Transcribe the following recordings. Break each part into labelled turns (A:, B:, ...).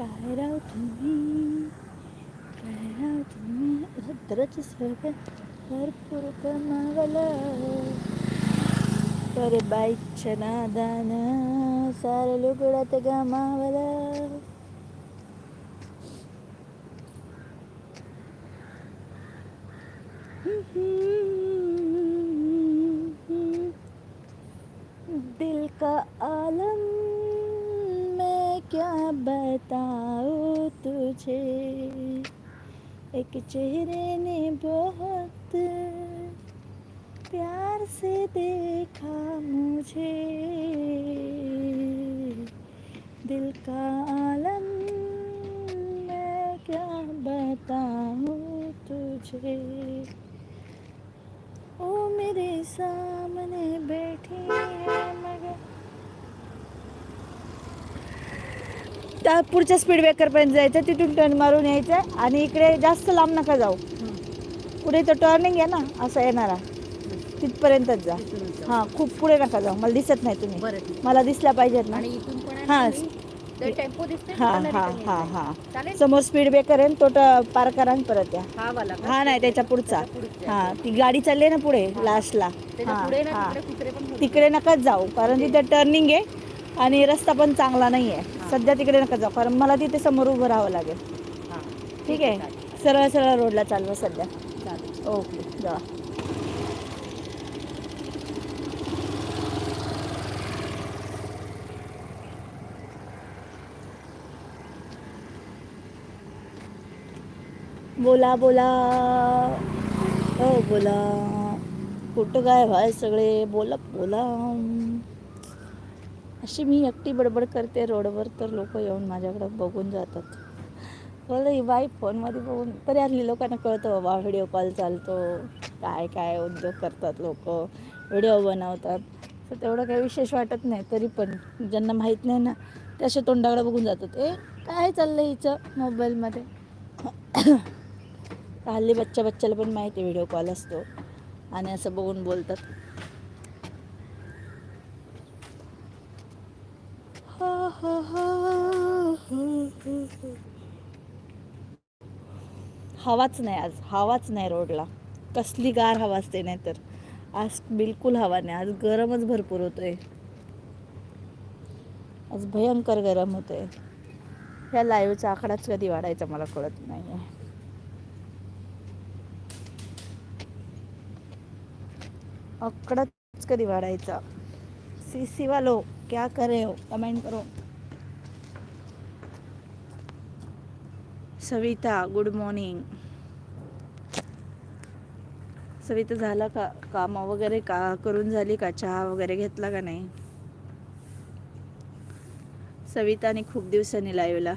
A: cried out to me, cried out to me. భద్రచోక కర్పూరక మవల పరిబైచ్చన దాన సారలు గుడతగా Mavala Mm-hmm. क्या बताओ तुझे? एक चेहरे ने बहुत प्यार से देखा मुझे। दिल का आलम मैं क्या बताऊँ तुझे? ओ मेरे सामने बैठी है। त्या पुढच्या स्पीड ब्रेकरपर्यंत जायचं तिथून टर्न मारून यायचं आणि इकडे जास्त लांब नका जाऊ. पुढे तो टर्निंग आहे ना असं येणारा. तिथपर्यंतच जा. हां खूप पुढे नका जाऊ. मला दिसत नाही तुम्ही. मला दिसल्या पाहिजेत ना. हां.
B: तर
A: हां हां हां. हां. समोर स्पीड ब्रेकर आहे तो ट- पार करा परत या.
B: हा
A: नाही त्याच्या पुढचा. हां ती गाडी चालली आहे ना पुढे लास्टला हां हां.
B: तिकडे
A: नकाच जाऊ कारण तिथे टर्निंग आहे आणि रस्ता पण चांगला नाही आहे. सध्या तिकडे नका जाऊ कारण मला तिथे समोर उभं राहावं लागेल.
B: हां.
A: ठीक आहे. सरळ सरळ रोडला चालवा सध्या.
B: चालेल.
A: ओके जा. बोला बोला. हो बोला. कुठं काय व्हाय सगळे? बोला बोला. अशी मी एकटी बडबड करते रोडवर तर लोक येऊन माझ्याकडं बघून जातात. बोललं ही बाई फोनमध्ये बघून तरी हल्ली लोकांना कळतं बाबा व्हिडिओ कॉल चालतो. काय काय उद्योग करतात लोक. व्हिडिओ बनवतात. तर तेवढं काही विशेष वाटत नाही तरी पण ज्यांना माहीत नाही ना ते असे तोंडाकडे बघून जातात. ए काय चाललं हिचं मोबाईलमध्ये? हल्ली बच्चा बच्चाला पण माहिती व्हिडिओ कॉल असतो. आणि असं बघून बोलतात हा, हा, हा, हा, हा. हवाच नाही आज हवाच नाही रोडला. कसली गार हवा असते नाही तर. आज बिलकुल हवा नाही आज गरमच भरपूर होतोय. आज भयंकर गरम होतोय. ह्या लाईव्हचा आकडाच कधी वाढायचा मला कळत नाही आहे आकडाच कधी वाढायचा? सी सी वालो क्या करे हो कमेंट करो. सविता गुड मॉर्निंग सविता झाला का काम वगैरे का करून झाली का? चहा वगैरे घेतला का नाही? सविताने खूप दिवसांनी लाईव्हला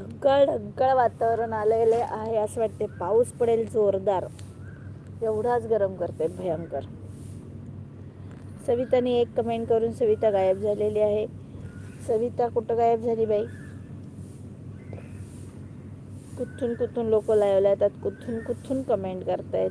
A: ढगळ ढगळ वातावरण आलेले आहे असं वाटते. पाऊस पडेल जोरदार. एवढाच गरम करते भयंकर. सविताने एक कमेंट करून सविता गायब झालेली आहे. सविता कुठं गायब झाली बाई? कुठून कुठून लोक लावल्या येतात कुठून कुठून कमेंट करतायत?